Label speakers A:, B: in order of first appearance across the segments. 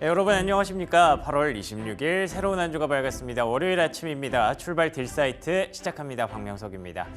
A: 네, 여러분 안녕하십니까? 8월 26일 새로운 한 주가 밝았습니다. 월요일 아침입니다. 출발 딜사이트 시작합니다. 박명석입니다.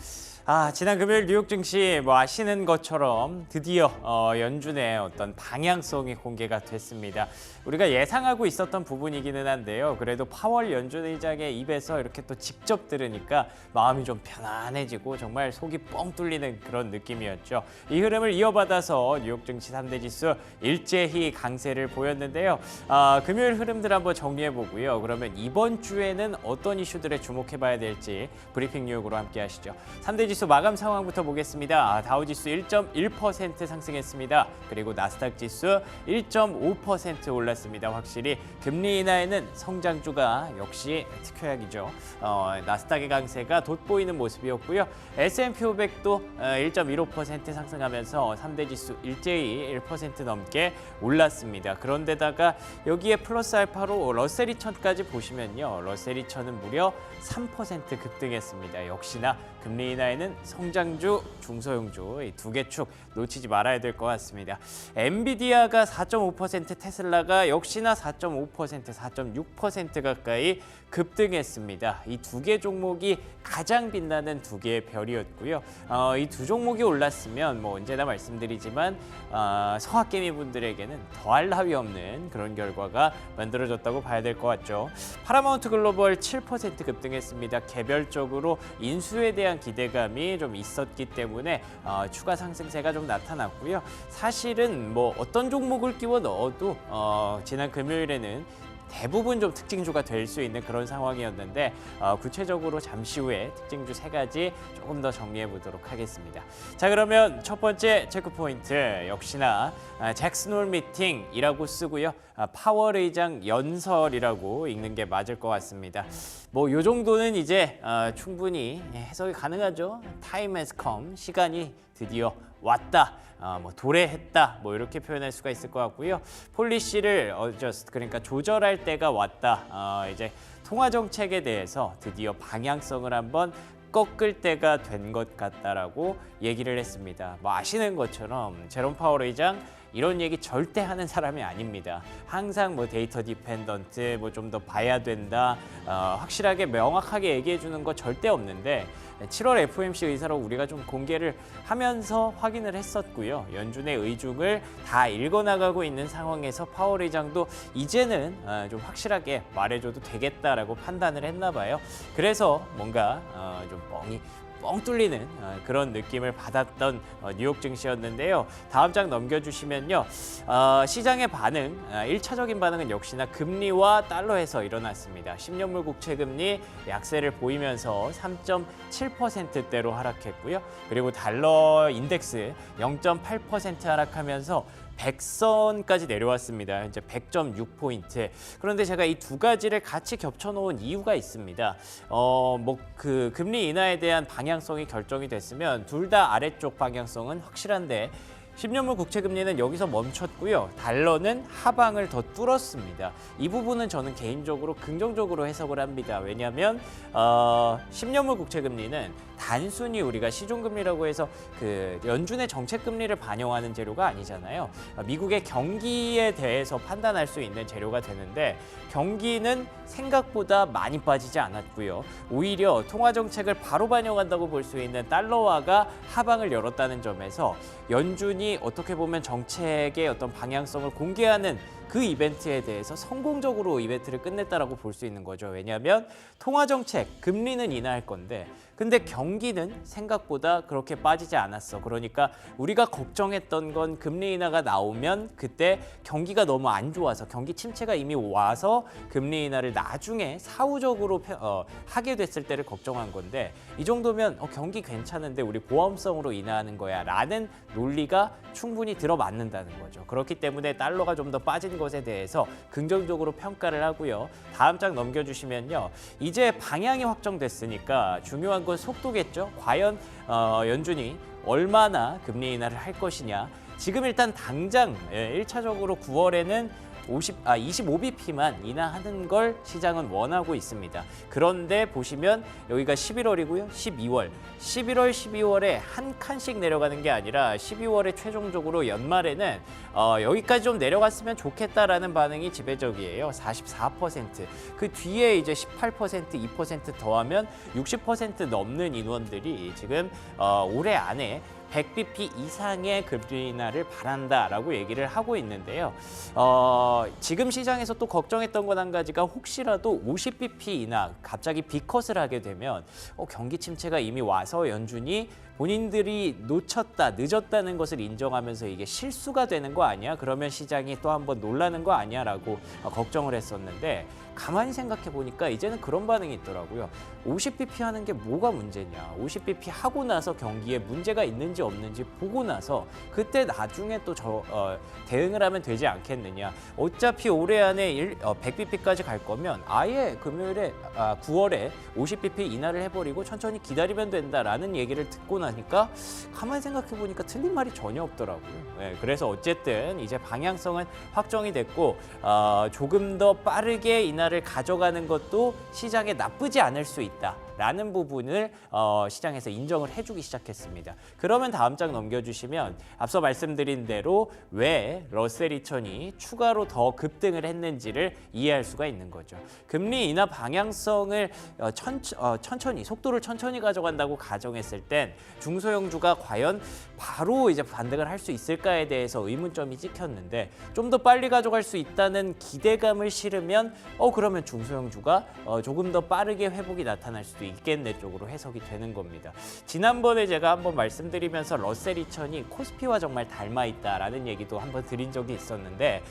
A: 아, 지난 금요일 뉴욕 증시 뭐 아시는 것처럼 드디어 어, 연준의 어떤 방향성이 공개가 됐습니다. 우리가 예상하고 있었던 부분이기는 한데요. 그래도 파월 연준 의장의 입에서 이렇게 또 직접 들으니까 마음이 좀 편안해지고 정말 속이 뻥 뚫리는 그런 느낌이었죠. 이 흐름을 이어받아서 뉴욕 증시 3대 지수 일제히 강세를 보였는데요. 아, 금요일 흐름들 한번 정리해 보고요. 그러면 이번 주에는 어떤 이슈들에 주목해 봐야 될지 브리핑 뉴욕으로 함께 하시죠. 3대 지수 마감 상황부터 보겠습니다. 아, 다우 지수 1.1% 상승했습니다. 그리고 나스닥 지수 1.5% 올랐습니다. 확실히 금리 인하에는 성장주가 역시 특효약이죠. 어, 나스닥의 강세가 돋보이는 모습이었고요. S&P 500도 1.15% 상승하면서 3대 지수 일제히 1% 넘게 올랐습니다. 그런데다가 여기에 플러스 알파로 러셀 2000까지 보시면요. 러셀 2000은 무려 3% 급등했습니다. 역시나 금리 인하에는 성장주, 중소형주 이 두 개 축 놓치지 말아야 될 것 같습니다. 엔비디아가 4.5%, 테슬라가 역시나 4.5%, 4.6% 가까이 급등했습니다. 이 두 개 종목이 가장 빛나는 두 개의 별이었고요. 어, 이 두 종목이 올랐으면 뭐 언제나 말씀드리지만 어, 성악개미 분들에게는 더할 나위 없는 그런 결과가 만들어졌다고 봐야 될 것 같죠. 파라마운트 글로벌 7% 급등했습니다. 개별적으로 인수에 대한 기대감이 좀 있었기 때문에 어, 추가 상승세가 좀 나타났고요. 사실은 뭐 어떤 종목을 끼워 넣어도 어, 지난 금요일에는 대부분 좀 특징주가 될 수 있는 그런 상황이었는데 어, 구체적으로 잠시 후에 특징주 세 가지 조금 더 정리해 보도록 하겠습니다. 자 그러면 첫 번째 체크 포인트 역시나 아, 잭슨홀 미팅이라고 쓰고요. 아, 의장 연설이라고 읽는 게 맞을 것 같습니다. 뭐 요 정도는 이제 어, 충분히 해석이 가능하죠. Time has come 시간이 드디어 왔다. 어, 뭐 도래했다. 뭐 이렇게 표현할 수가 있을 것 같고요. 폴리시를 어저스트 그러니까 조절할 때가 왔다. 어, 이제 통화 정책에 대해서 드디어 방향성을 한번 꺾을 때가 된 것 같다라고 얘기를 했습니다. 뭐 아시는 것처럼 제롬 파월 의장 이런 얘기 절대 하는 사람이 아닙니다. 항상 뭐 데이터 디펜던트 뭐 좀 더 봐야 된다. 어, 확실하게 명확하게 얘기해 주는 거 절대 없는데 7월 FOMC 의사로 우리가 좀 공개를 하면서 확인을 했었고요. 연준의 의중을 다 읽어나가고 있는 상황에서 파월 의장도 이제는 어, 좀 확실하게 말해줘도 되겠다라고 판단을 했나 봐요. 그래서 뭔가 어, 좀 뻥이 뻥 뚫리는 어, 그런 느낌을 받았던 어, 뉴욕 증시였는데요. 다음 장 넘겨주시면요. 어, 시장의 반응, 어, 1차적인 반응은 역시나 금리와 달러에서 일어났습니다. 10년물 국채 금리 약세를 보이면서 3.7%대로 하락했고요. 그리고 달러 인덱스 0.8% 하락하면서 100선까지 내려왔습니다. 이제 100.6포인트. 그런데 제가 이 두 가지를 같이 겹쳐 놓은 이유가 있습니다. 어, 뭐 그 금리 인하에 대한 방향성이 결정이 됐으면 둘 다 아래쪽 방향성은 확실한데 10년물 국채 금리는 여기서 멈췄고요. 달러는 하방을 더 뚫었습니다. 이 부분은 저는 개인적으로 긍정적으로 해석을 합니다. 왜냐하면 어, 10년물 국채 금리는 단순히 우리가 시중 금리라고 해서 그 연준의 정책 금리를 반영하는 재료가 아니잖아요. 미국의 경기에 대해서 판단할 수 있는 재료가 되는데 경기는 생각보다 많이 빠지지 않았고요. 오히려 통화 정책을 바로 반영한다고 볼 수 있는 달러화가 하방을 열었다는 점에서 연준이 어떻게 보면 정책의 어떤 방향성을 공개하는 그 이벤트에 대해서 성공적으로 이벤트를 끝냈다라고 볼 수 있는 거죠. 왜냐하면 통화 정책, 금리는 인하할 건데 근데 경기는 생각보다 그렇게 빠지지 않았어. 그러니까 우리가 걱정했던 건 금리 인하가 나오면 그때 경기가 너무 안 좋아서 경기 침체가 이미 와서 금리 인하를 나중에 사후적으로 펴- 어, 하게 됐을 때를 걱정한 건데 이 정도면 어, 경기 괜찮은데 우리 보험성으로 인하하는 거야 라는 논리가 충분히 들어맞는다는 거죠. 그렇기 때문에 달러가 좀 더 빠진 것에 대해서 긍정적으로 평가를 하고요. 다음 장 넘겨주시면요. 이제 방향이 확정됐으니까 중요한 건 속도겠죠. 과연 어, 연준이 얼마나 금리 인하를 할 것이냐. 지금 일단 당장 예, 1차적으로 9월에는 50, 아, 25bp만 인하하는 걸 시장은 원하고 있습니다. 그런데 보시면 여기가 11월이고요. 12월. 11월, 12월에 한 칸씩 내려가는 게 아니라 12월에 최종적으로 연말에는 어, 여기까지 좀 내려갔으면 좋겠다라는 반응이 지배적이에요. 44%. 그 뒤에 이제 18%, 2% 더하면 60% 넘는 인원들이 지금 어, 올해 안에 100bp 이상의 인하를 바란다라고 얘기를 하고 있는데요. 어, 지금 시장에서 또 걱정했던 건 한 가지가 혹시라도 50bp 인하 갑자기 비컷을 하게 되면 어, 경기 침체가 이미 와서 연준이 본인들이 놓쳤다, 늦었다는 것을 인정하면서 이게 실수가 되는 거 아니야? 그러면 시장이 또 한 번 놀라는 거 아니야 라고 어, 걱정을 했었는데 가만히 생각해 보니까 이제는 그런 반응이 있더라고요. 50bp 하는 게 뭐가 문제냐? 50bp 하고 나서 경기에 문제가 있는지 없는지 보고 나서 그때 나중에 또 저, 어, 대응을 하면 되지 않겠느냐? 어차피 올해 안에 일, 어, 100bp까지 갈 거면 아예 금요일에 아, 9월에 50bp 인하를 해버리고 천천히 기다리면 된다라는 얘기를 듣고 나니까 가만히 생각해 보니까 틀린 말이 전혀 없더라고요. 네, 그래서 어쨌든 이제 방향성은 확정이 됐고 어, 조금 더 빠르게 인하 를 가져가는 것도 시장에 나쁘지 않을 수 있다. 라는 부분을 어, 시장에서 인정을 해주기 시작했습니다. 그러면 다음 장 넘겨주시면 앞서 말씀드린 대로 왜 러셀 2000이 추가로 더 급등을 했는지를 이해할 수가 있는 거죠. 금리 인하 방향성을 어, 천, 어, 천천히 속도를 천천히 가져간다고 가정했을 땐 중소형주가 과연 바로 이제 반등을 할 수 있을까에 대해서 의문점이 찍혔는데 좀 더 빨리 가져갈 수 있다는 기대감을 실으면 어 그러면 중소형주가 어, 조금 더 빠르게 회복이 나타날 수도 있겠네 쪽으로 해석이 되는 겁니다. 지난번에 제가 한번 말씀드리면서 러셀 2000이 코스피와 정말 닮아 있다라는 얘기도 한번 드린 적이 있었는데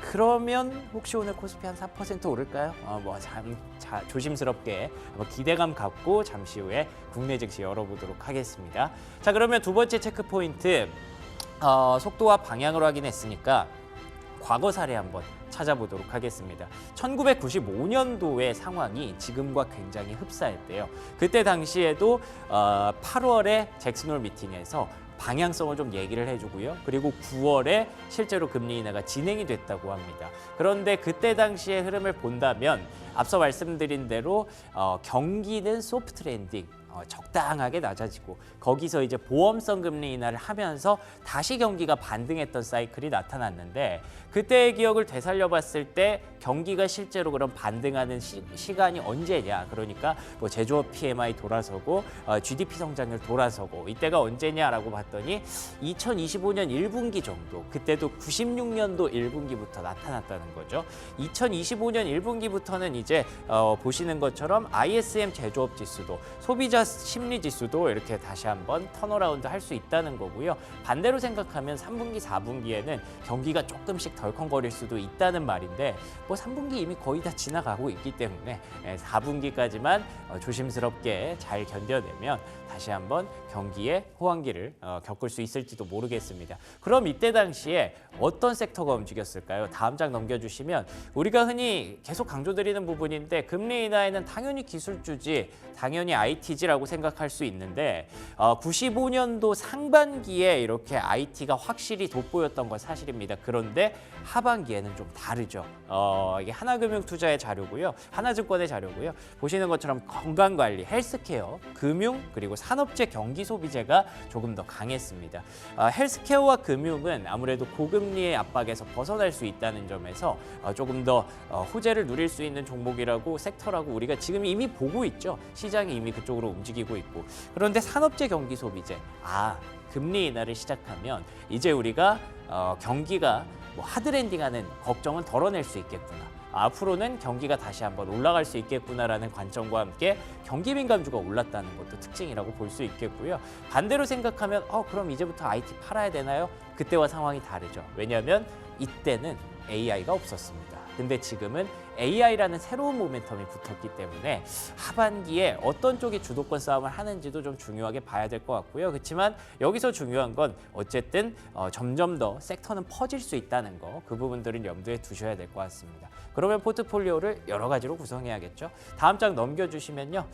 A: 그러면 혹시 오늘 코스피 한 4% 오를까요? 어, 뭐 잠, 자, 조심스럽게 기대감 갖고 잠시 후에 국내 증시 열어보도록 하겠습니다. 자 그러면 두 번째 체크 포인트 어, 속도와 방향으로 확인했으니까 과거 사례 한번 찾아보도록 하겠습니다. 1995년도의 상황이 지금과 굉장히 흡사했대요. 그때 당시에도 어, 8월에 잭슨홀 미팅에서 방향성을 좀 얘기를 해주고요. 그리고 9월에 실제로 금리 인하가 진행이 됐다고 합니다. 그런데 그때 당시의 흐름을 본다면 앞서 말씀드린 대로 어, 경기는 소프트 랜딩, 어, 적당하게 낮아지고 거기서 이제 보험성 금리 인하를 하면서 다시 경기가 반등했던 사이클이 나타났는데 그때의 기억을 되살려 봤을 때 경기가 실제로 그런 반등하는 시, 간이 언제냐. 그러니까 뭐 제조업 PMI 돌아서고 어, GDP 성장률 돌아서고 이때가 언제냐라고 봤더니 2025년 1분기 정도 그때도 96년도 1분기부터 나타났다는 거죠. 2025년 1분기부터는 이제 어, 보시는 것처럼 ISM 제조업 지수도 소비자 심리 지수도 이렇게 다시 한번 턴어라운드 할 수 있다는 거고요. 반대로 생각하면 3분기, 4분기에는 경기가 조금씩 덜컹거릴 수도 있다는 말인데 뭐 3분기 이미 거의 다 지나가고 있기 때문에 4분기까지만 조심스럽게 잘 견뎌내면 다시 한번 경기의 호황기를 어, 겪을 수 있을지도 모르겠습니다. 그럼 이때 당시에 어떤 섹터가 움직였을까요? 다음 장 넘겨주시면 우리가 흔히 계속 강조드리는 부분인데 금리 인하에는 당연히 기술주지, 당연히 IT지 라고 생각할 수 있는데 어, 95년도 상반기에 이렇게 IT가 확실히 돋보였던 건 사실입니다. 그런데 하반기에는 좀 다르죠. 어, 이게 하나금융투자의 자료고요, 하나증권의 자료고요. 보시는 것처럼 건강관리, 헬스케어, 금융 그리고 산업재 경기 소비재가 조금 더 강했습니다. 어, 헬스케어와 금융은 아무래도 고금리의 압박에서 벗어날 수 있다는 점에서 어, 조금 더 어, 호재를 누릴 수 있는 종목이라고 섹터라고 우리가 지금 이미 보고 있죠. 시장이 이미 그쪽으로 움직이고 있고. 그런데 산업재 경기 소비재, 아 금리 인하를 시작하면 이제 우리가 어, 경기가 뭐 하드랜딩하는 걱정은 덜어낼 수 있겠구나. 앞으로는 경기가 다시 한번 올라갈 수 있겠구나라는 관점과 함께 경기 민감주가 올랐다는 것도 특징이라고 볼 수 있겠고요. 반대로 생각하면 어 그럼 이제부터 IT 팔아야 되나요? 그때와 상황이 다르죠. 왜냐하면 이때는 AI가 없었습니다. 근데 지금은 AI라는 새로운 모멘텀이 붙었기 때문에 하반기에 어떤 쪽이 주도권 싸움을 하는지도 좀 중요하게 봐야 될 것 같고요. 그렇지만 여기서 중요한 건 어쨌든 어, 점점 더 섹터는 퍼질 수 있다는 거 그 부분들은 염두에 두셔야 될 것 같습니다. 그러면 포트폴리오를 여러 가지로 구성해야겠죠. 다음 장 넘겨주시면요.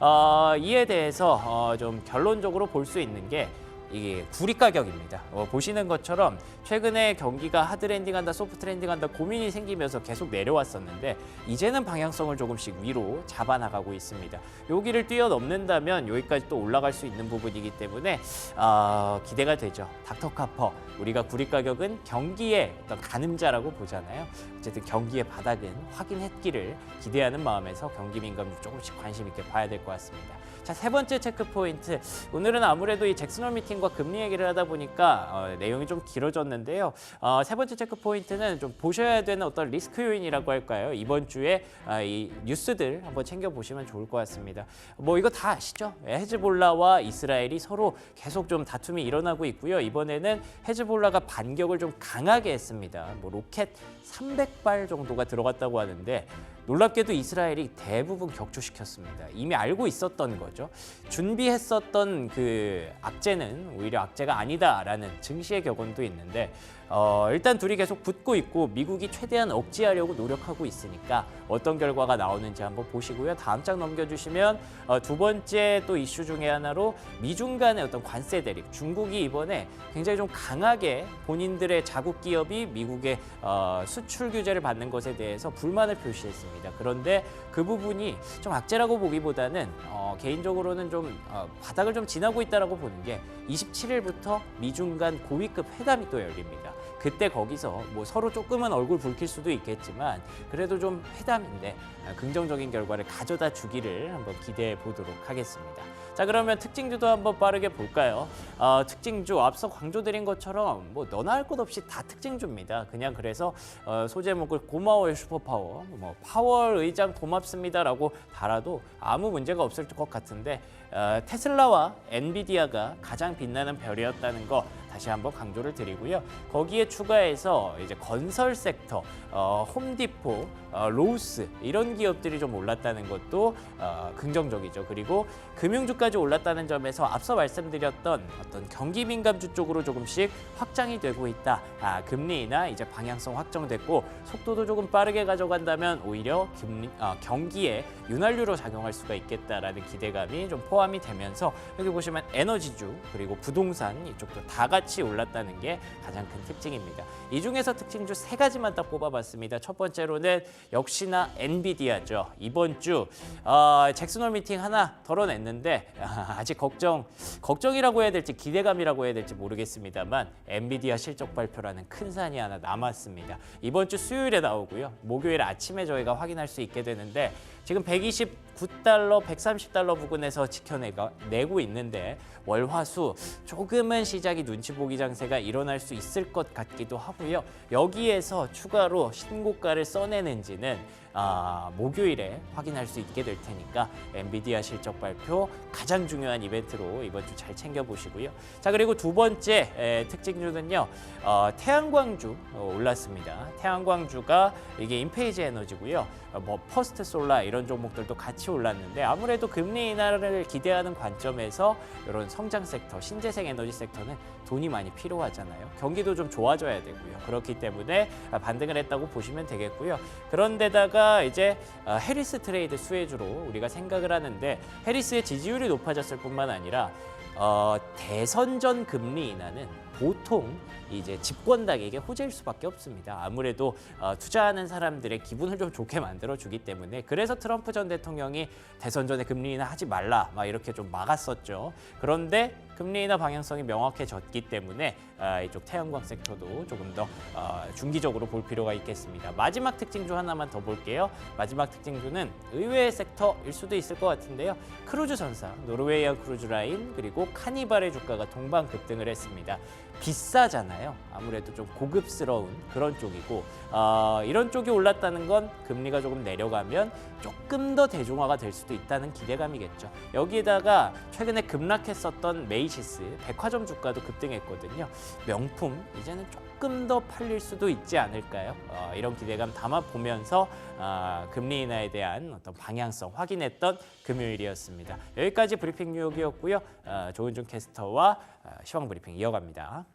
A: 어, 이에 대해서 어, 좀 결론적으로 볼 수 있는 게 이게 구리 가격입니다. 어, 보시는 것처럼 최근에 경기가 하드 랜딩한다, 소프트 랜딩한다 고민이 생기면서 계속 내려왔었는데 이제는 방향성을 조금씩 위로 잡아나가고 있습니다. 여기를 뛰어넘는다면 여기까지 또 올라갈 수 있는 부분이기 때문에 어, 기대가 되죠. 닥터카퍼 우리가 구리 가격은 경기의 어떤 가늠자라고 보잖아요. 어쨌든 경기의 바닥은 확인했기를 기대하는 마음에서 경기 민감도 조금씩 관심 있게 봐야 될 것 같습니다. 자, 세 번째 체크 포인트. 오늘은 아무래도 이 잭슨홀 미팅과 금리 얘기를 하다 보니까 어, 내용이 좀 길어졌는데요. 어, 세 번째 체크 포인트는 좀 보셔야 되는 어떤 리스크 요인이라고 할까요? 이번 주에 아, 이 뉴스들 한번 챙겨 보시면 좋을 것 같습니다. 뭐 이거 다 아시죠? 예, 헤즈볼라와 이스라엘이 서로 계속 좀 다툼이 일어나고 있고요. 이번에는 헤즈볼라가 반격을 좀 강하게 했습니다. 뭐 로켓 300발 정도가 들어갔다고 하는데 놀랍게도 이스라엘이 대부분 격추시켰습니다. 이미 알고 있었던 거죠. 준비했었던 그 악재는 오히려 악재가 아니다라는 증시의 격언도 있는데 어, 일단 둘이 계속 붙고 있고 미국이 최대한 억제하려고 노력하고 있으니까 어떤 결과가 나오는지 한번 보시고요. 다음 장 넘겨주시면 어, 두 번째 또 이슈 중에 하나로 미중 간의 어떤 관세 대립. 중국이 이번에 굉장히 좀 강하게 본인들의 자국 기업이 미국의 어, 수출 규제를 받는 것에 대해서 불만을 표시했습니다. 그런데 그 부분이 좀 악재라고 보기보다는 어, 개인적으로는 좀 어, 바닥을 좀 지나고 있다라고 보는 게 27일부터 미중 간 고위급 회담이 또 열립니다. 그때 거기서 뭐 서로 조금은 얼굴 붉힐 수도 있겠지만 그래도 좀 회담인데 아, 긍정적인 결과를 가져다 주기를 한번 기대해 보도록 하겠습니다. 자 그러면 특징주도 한번 빠르게 볼까요? 어, 특징주 앞서 강조드린 것처럼 뭐 너나 할 것 없이 다 특징주입니다. 그냥 그래서 어, 소제목을 고마워요 슈퍼파워, 뭐 파월 의장 고맙습니다라고 달아도 아무 문제가 없을 것 같은데 어, 테슬라와 엔비디아가 가장 빛나는 별이었다는 거 다시 한번 강조를 드리고요. 거기에 추가해서 이제 건설 섹터, 어, 홈디포, 어, 로우스 이런 기업들이 좀 올랐다는 것도 어, 긍정적이죠. 그리고 금융주 까지 올랐다는 점에서 앞서 말씀드렸던 어떤 경기 민감주 쪽으로 조금씩 확장이 되고 있다. 아, 금리 인하 이제 방향성 확정됐고 속도도 조금 빠르게 가져간다면 오히려 금리, 아, 경기에 윤활유로 작용할 수가 있겠다라는 기대감이 좀 포함이 되면서 여기 보시면 에너지주 그리고 부동산 이쪽도 다 같이 올랐다는 게 가장 큰 특징입니다. 이 중에서 특징주 세 가지만 딱 뽑아봤습니다. 첫 번째로는 역시나 엔비디아죠. 이번 주 어, 잭슨홀 미팅 하나 덜어냈는데 아, 아직 걱정 걱정이라고 해야 될지 기대감이라고 해야 될지 모르겠습니다만 엔비디아 실적 발표라는 큰 산이 하나 남았습니다. 이번 주 수요일에 나오고요. 목요일 아침에 저희가 확인할 수 있게 되는데 지금 129달러, 130달러 부근에서 지켜내고 내고 있는데 월화수 조금은 시작이 눈치 보기 장세가 일어날 수 있을 것 같기도 하고요. 여기에서 추가로 신고가를 써내는지는 아, 목요일에 확인할 수 있게 될 테니까 엔비디아 실적 발표 가장 중요한 이벤트로 이번 주 잘 챙겨 보시고요. 자 그리고 두 번째 에, 특징주는요 어, 태양광주 어, 올랐습니다. 태양광주가 이게 인페이지 에너지고요. 어, 뭐 퍼스트 솔라 이런 종목들도 같이 올랐는데 아무래도 금리 인하를 기대하는 관점에서 이런 성장 섹터, 신재생 에너지 섹터는 돈이 많이 필요하잖아요. 경기도 좀 좋아져야 되고요. 그렇기 때문에 아, 반등을 했다고 보시면 되겠고요. 그런데다가 이제 아, 해리스 트레이드 수혜주로 우리가 생각을 하는데 해리스의 지지율이 높아졌을 뿐만 아니라 어, 대선 전 금리 인하는 보통 이제 집권당에게 호재일 수밖에 없습니다. 아무래도 어, 투자하는 사람들의 기분을 좀 좋게 만들어 주기 때문에 그래서 트럼프 전 대통령이 대선 전에 금리 인하 하지 말라 막 이렇게 좀 막았었죠. 그런데 금리 인하 방향성이 명확해졌기 때문에 아, 이쪽 태양광 섹터도 조금 더 어, 중기적으로 볼 필요가 있겠습니다. 마지막 특징주 하나만 더 볼게요. 마지막 특징주는 의외의 섹터일 수도 있을 것 같은데요. 크루즈 선사, 노르웨이안 크루즈 라인 그리고 카니발의 주가가 동반 급등을 했습니다. 비싸잖아요. 아무래도 좀 고급스러운 그런 쪽이고 어, 이런 쪽이 올랐다는 건 금리가 조금 내려가면 조금 더 대중화가 될 수도 있다는 기대감이겠죠. 여기에다가 최근에 급락했었던 메이시스 백화점 주가도 급등했거든요. 명품 이제는 조금 더 팔릴 수도 있지 않을까요? 어, 이런 기대감 담아 보면서 어, 금리 인하에 대한 어떤 방향성 확인했던 금요일이었습니다. 여기까지 브리핑 뉴욕이었고요. 어, 조은준 캐스터와 어, 시황 브리핑 이어갑니다.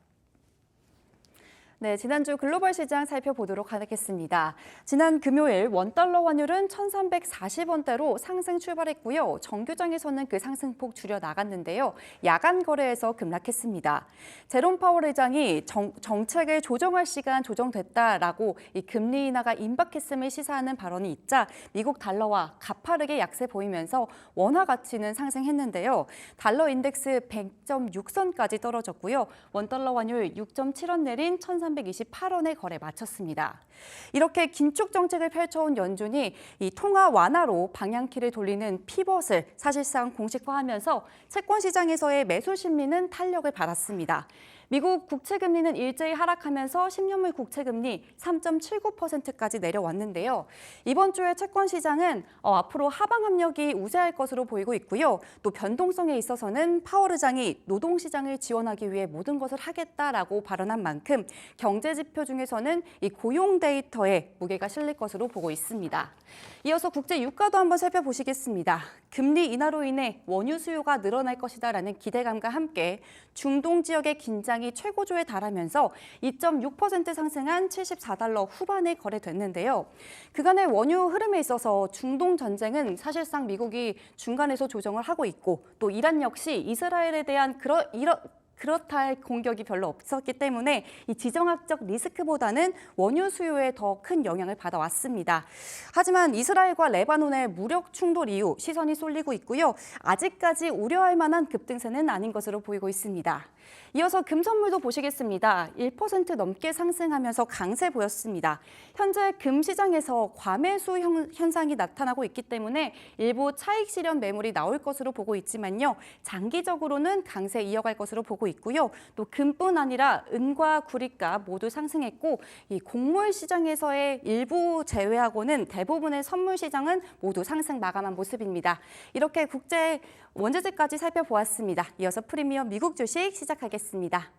B: 네, 지난주 글로벌 시장 살펴보도록 하겠습니다. 지난 금요일 원달러 환율은 1,340원대로 상승 출발했고요. 정규장에서는 그 상승폭 줄여 나갔는데요. 야간 거래에서 급락했습니다. 제롬 파월 의장이 정, 정책을 조정할 시간 조정됐다라고 이 금리 인하가 임박했음을 시사하는 발언이 있자 미국 달러와 가파르게 약세 보이면서 원화 가치는 상승했는데요. 달러 인덱스 100.6선까지 떨어졌고요. 원달러 환율 6.7원 내린 1,328원에 거래 마쳤습니다. 이렇게 긴축 정책을 펼쳐온 연준이 이 통화 완화로 방향키를 돌리는 피벗을 사실상 공식화하면서 채권 시장에서의 매수 심리는 탄력을 받았습니다. 미국 국채 금리는 일제히 하락하면서 10년물 국채 금리 3.79%까지 내려왔는데요. 이번 주에 채권 시장은 어, 앞으로 하방 압력이 우세할 것으로 보이고 있고요. 또 변동성에 있어서는 파월 의장이 노동 시장을 지원하기 위해 모든 것을 하겠다라고 발언한 만큼 경제 지표 중에서는 이 고용 데이터에 무게가 실릴 것으로 보고 있습니다. 이어서 국제 유가도 한번 살펴보시겠습니다. 금리 인하로 인해 원유 수요가 늘어날 것이다라는 기대감과 함께 중동 지역의 긴장 이 최고조에 달하면서 2.6% 상승한 74달러 후반에 거래됐는데요. 그간의 원유 흐름에 있어서 중동 전쟁은 사실상 미국이 중간에서 조정을 하고 있고 또 이란 역시 이스라엘에 대한 그러, 이런 그렇다 할 공격이 별로 없었기 때문에 이 지정학적 리스크보다는 원유 수요에 더 큰 영향을 받아왔습니다. 하지만 이스라엘과 레바논의 무력 충돌 이후 시선이 쏠리고 있고요. 아직까지 우려할 만한 급등세는 아닌 것으로 보이고 있습니다. 이어서 금선물도 보시겠습니다. 1% 넘게 상승하면서 강세 보였습니다. 현재 금 시장에서 과매수 형- 현상이 나타나고 있기 때문에 일부 차익 실현 매물이 나올 것으로 보고 있지만요. 장기적으로는 강세 이어갈 것으로 보고 있고요. 또 금뿐 아니라 은과 구리가 모두 상승했고 이 곡물 시장에서의 일부 제외하고는 대부분의 선물 시장은 모두 상승 마감한 모습입니다. 이렇게 국제 원재재까지 살펴보았습니다. 이어서 프리미엄 미국 주식 시작하겠습니다.